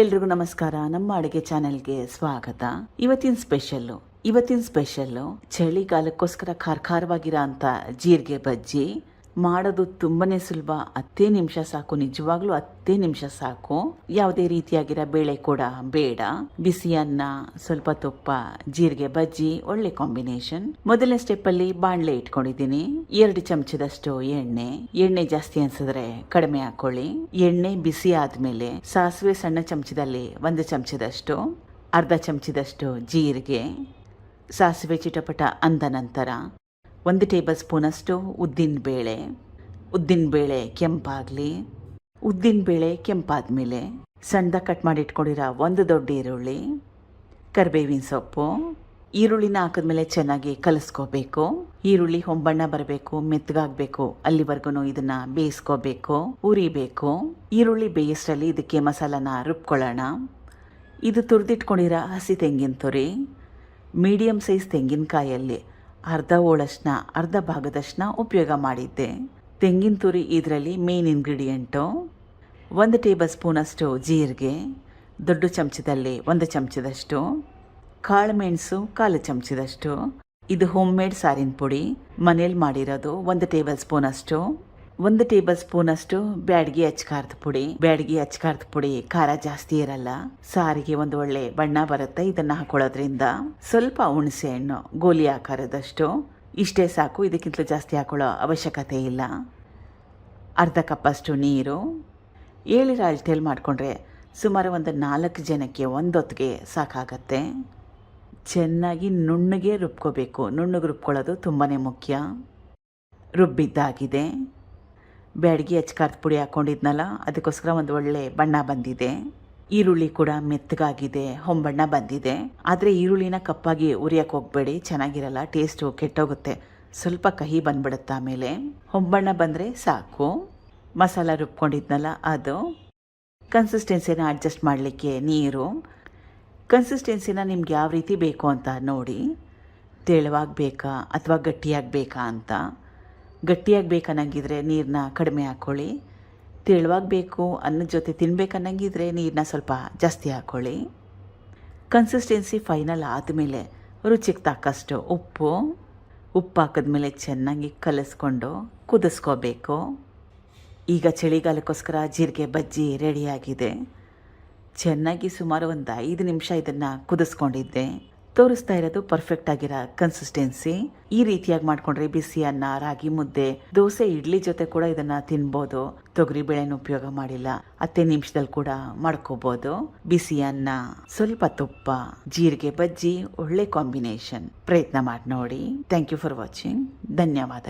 ಎಲ್ರಿಗೂ ನಮಸ್ಕಾರ. ನಮ್ಮ ಅಡುಗೆ ಚಾನೆಲ್ಗೆ ಸ್ವಾಗತ. ಇವತ್ತಿನ ಸ್ಪೆಷಲ್ಲು ಇವತ್ತಿನ ಸ್ಪೆಷಲ್ಲು ಚಳಿಗಾಲಕ್ಕೋಸ್ಕರ ಖಾರ್ ಖಾರವಾಗಿರೋ ಅಂತ ಜೀರಿಗೆ ಬಜ್ಜಿ ಮಾಡೋದು ತುಂಬಾನೇ ಸುಲಭ. ಹತ್ತೇ ನಿಮಿಷ ಸಾಕು. ನಿಜವಾಗ್ಲೂ ಹತ್ತೇ ನಿಮಿಷ ಸಾಕು. ಯಾವುದೇ ರೀತಿಯಾಗಿರೋ ಬೇಳೆ ಕೂಡ ಬೇಡ. ಬಿಸಿ ಅನ್ನ, ಸ್ವಲ್ಪ ತುಪ್ಪ, ಜೀರಿಗೆ ಬಜ್ಜಿ, ಒಳ್ಳೆ ಕಾಂಬಿನೇಷನ್. ಮೊದಲನೇ ಸ್ಟೆಪ್ ಅಲ್ಲಿ ಬಾಣ್ಲೆ ಇಟ್ಕೊಂಡಿದ್ದೀನಿ. ಎರಡು ಚಮಚದಷ್ಟು ಎಣ್ಣೆ. ಎಣ್ಣೆ ಜಾಸ್ತಿ ಅನ್ಸಿದ್ರೆ ಕಡಿಮೆ ಹಾಕೊಳ್ಳಿ. ಎಣ್ಣೆ ಬಿಸಿ ಆದ್ಮೇಲೆ ಸಾಸಿವೆ ಸಣ್ಣ ಚಮಚದಲ್ಲಿ ಒಂದು ಚಮಚದಷ್ಟು, ಅರ್ಧ ಚಮಚದಷ್ಟು ಜೀರಿಗೆ, ಸಾಸಿವೆ ಚಿಟಪಟ ಅಂದ ನಂತರ ಒಂದು ಟೇಬಲ್ ಸ್ಪೂನಷ್ಟು ಉದ್ದಿನ ಬೇಳೆ ಉದ್ದಿನ ಬೇಳೆ ಕೆಂಪಾಗಲಿ, ಉದ್ದಿನ ಬೇಳೆ ಕೆಂಪಾದ್ಮೇಲೆ ಸಣ್ಣದಾಗಿ ಕಟ್ ಮಾಡಿ ಇಟ್ಕೊಂಡಿರೋ ಒಂದು ದೊಡ್ಡ ಈರುಳ್ಳಿ, ಕರಿಬೇವಿನ ಸೊಪ್ಪು, ಈರುಳ್ಳಿನ ಹಾಕಿದ್ಮೇಲೆ ಚೆನ್ನಾಗಿ ಕಲಿಸ್ಕೋಬೇಕು. ಈರುಳ್ಳಿ ಹೊಂಬಣ್ಣ ಬರಬೇಕು, ಮೆತ್ತಗಾಗಬೇಕು ಅಲ್ಲಿವರೆಗೂ ಇದನ್ನ ಬೇಯಿಸ್ಕೋಬೇಕು ಉರಿಬೇಕು ಈರುಳ್ಳಿ ಬೇಯಿಸ್ರಲ್ಲಿ ಇದಕ್ಕೆ ಮಸಾಲಾನ ರುಬ್ಕೊಳ್ಳೋಣ. ಇದು ತುರಿದಿಟ್ಕೊಂಡಿರೋ ಹಸಿ ತೆಂಗಿನ ತುರಿ ಮೀಡಿಯಮ್ ಸೈಜ್ ತೆಂಗಿನಕಾಯಲ್ಲಿ ಅರ್ಧ ಓಳಷ್ಟನ್ನ ಅರ್ಧ ಭಾಗದಷ್ಟನ್ನ ಉಪಯೋಗ ಮಾಡಿದ್ದೆ. ತೆಂಗಿನ ತುರಿ ಇದರಲ್ಲಿ ಮೇನ್ ಇಂಗ್ರೀಡಿಯೆಂಟು ಒಂದು ಟೇಬಲ್ ಸ್ಪೂನಷ್ಟು ಜೀರಿಗೆ, ದೊಡ್ಡ ಚಮಚದಲ್ಲಿ ಒಂದು ಚಮಚದಷ್ಟು, ಕಾಳು ಮೆಣಸು ಕಾಲು ಚಮಚದಷ್ಟು, ಇದು ಹೋಮ್ ಮೇಡ್ ಸಾರಿನ ಪುಡಿ. ಮನೇಲಿ ಮಾಡಿರೋದು ಒಂದು ಟೇಬಲ್ ಸ್ಪೂನಷ್ಟು ಒಂದು ಟೇಬಲ್ ಸ್ಪೂನ್ ಅಷ್ಟು ಬ್ಯಾಡಗಿ ಅಚ್ಕಾರದ ಪುಡಿ. ಬ್ಯಾಡಗಿ ಅಚ್ಕಾರದ ಪುಡಿ ಖಾರ ಜಾಸ್ತಿ ಇರಲ್ಲ. ಸಾರಿಗೆ ಒಂದು ಒಳ್ಳೆ ಬಣ್ಣ ಬರುತ್ತೆ ಇದನ್ನ ಹಾಕೊಳ್ಳೋದ್ರಿಂದ. ಸ್ವಲ್ಪ ಹುಣಸೆ ಹಣ್ಣು, ಗೋಲಿ ಆಕಾರದಷ್ಟು. ಇಷ್ಟೇ ಸಾಕು, ಇದಕ್ಕಿಂತ ಜಾಸ್ತಿ ಹಾಕೊಳ್ಳೋ ಅವಶ್ಯಕತೆ ಇಲ್ಲ. ಅರ್ಧ ಕಪ್ಪಷ್ಟು ನೀರು. ಏಳಿರ ಅಳತೆಯಲ್ಲಿ ಮಾಡಿಕೊಂಡ್ರೆ ಸುಮಾರು ಒಂದು ನಾಲ್ಕು ಜನಕ್ಕೆ ಒಂದೊತ್ತಿಗೆ ಸಾಕಾಗತ್ತೆ. ಚೆನ್ನಾಗಿ ನುಣ್ಣಗೆ ರುಬ್ಕೋಬೇಕು. ನುಣ್ಣಗೆ ರುಬ್ಕೊಳ್ಳೋದು ತುಂಬಾ ಮುಖ್ಯ. ರುಬ್ಬಿದ್ದಾಗಿದೆ. ಬ್ಯಾಡಗಿ ಹಚ್ಕಾರದ ಪುಡಿ ಹಾಕ್ಕೊಂಡಿದ್ನಲ್ಲ ಅದಕ್ಕೋಸ್ಕರ ಒಂದು ಒಳ್ಳೆ ಬಣ್ಣ ಬಂದಿದೆ. ಈರುಳ್ಳಿ ಕೂಡ ಮೆತ್ತಗಾಗಿದೆ, ಹೊಂಬಣ್ಣ ಬಂದಿದೆ. ಆದರೆ ಈರುಳ್ಳಿನ ಕಪ್ಪಾಗಿ ಉರಿಯಕ್ಕೆ ಹೋಗಬೇಡಿ, ಚೆನ್ನಾಗಿರಲ್ಲ ಟೇಸ್ಟು ಕೆಟ್ಟೋಗುತ್ತೆ. ಸ್ವಲ್ಪ ಕಹಿ ಬಂದ್ಬಿಡುತ್ತೆ ಆಮೇಲೆ. ಹೊಂಬಣ್ಣ ಬಂದರೆ ಸಾಕು. ಮಸಾಲ ರುಬ್ಕೊಂಡಿದ್ನಲ್ಲ, ಅದು. ಕನ್ಸಿಸ್ಟೆನ್ಸಿನ ಅಡ್ಜಸ್ಟ್ ಮಾಡಲಿಕ್ಕೆ ನೀರು. ಕನ್ಸಿಸ್ಟೆನ್ಸಿನ ನಿಮ್ಗೆ ಯಾವ ರೀತಿ ಬೇಕು ಅಂತ ನೋಡಿ. ತೆಳುವಾಗಿ ಬೇಕಾ ಅಥವಾ ಗಟ್ಟಿಯಾಗಿ ಬೇಕಾ ಅಂತ. ಗಟ್ಟಿಯಾಗಿ ಬೇಕನ್ನಂಗಿದ್ರೆ ನೀರನ್ನ ಕಡಿಮೆ ಹಾಕ್ಕೊಳ್ಳಿ ತೆಳುವಾಗಿ ಬೇಕು ಅನ್ನದ ಜೊತೆ ತಿನ್ಬೇಕನ್ನಂಗಿದ್ರೆ ನೀರನ್ನ ಸ್ವಲ್ಪ ಜಾಸ್ತಿ ಹಾಕ್ಕೊಳ್ಳಿ ಕನ್ಸಿಸ್ಟೆನ್ಸಿ ಫೈನಲ್ ಆದಮೇಲೆ ರುಚಿಗೆ ತಕ್ಕಷ್ಟು ಉಪ್ಪು ಉಪ್ಪು ಹಾಕಿದ್ಮೇಲೆ ಚೆನ್ನಾಗಿ ಕಲಸ್ಕೊಂಡು ಕುದಿಸ್ಕೋಬೇಕು. ಈಗ ಚಳಿಗಾಲಕ್ಕೋಸ್ಕರ ಜೀರಿಗೆ ಬಜ್ಜಿ ರೆಡಿಯಾಗಿದೆ ಚೆನ್ನಾಗಿ ಸುಮಾರು ಒಂದು ಐದು ನಿಮಿಷ ಇದನ್ನು ಕುದಿಸ್ಕೊಂಡಿದ್ದೆ. ತೋರಿಸ್ತಾ ಇರೋದು ಪರ್ಫೆಕ್ಟ್ ಆಗಿರೋ ಕನ್ಸಿಸ್ಟೆನ್ಸಿ ಈ ರೀತಿಯಾಗಿ ಮಾಡ್ಕೊಂಡ್ರೆ ಬಿಸಿ ಅನ್ನ, ರಾಗಿ ಮುದ್ದೆ, ದೋಸೆ, ಇಡ್ಲಿ ಜೊತೆ ಕೂಡ ಇದನ್ನ ತಿನ್ಬೋದು. ತೊಗರಿ ಬೇಳೆನ ಉಪಯೋಗ ಮಾಡಿಲ್ಲ. ಹತ್ತೆ ನಿಮಿಷದಲ್ಲಿ ಕೂಡ ಮಾಡ್ಕೋಬಹುದು ಬಿಸಿ ಅನ್ನ, ಸ್ವಲ್ಪ ತುಪ್ಪ, ಜೀರಿಗೆ ಬಜ್ಜಿ, ಒಳ್ಳೆ ಕಾಂಬಿನೇಷನ್ ಪ್ರಯತ್ನ ಮಾಡಿ ನೋಡಿ. ಥ್ಯಾಂಕ್ ಯು ಫಾರ್ ವಾಚಿಂಗ್ ಧನ್ಯವಾದ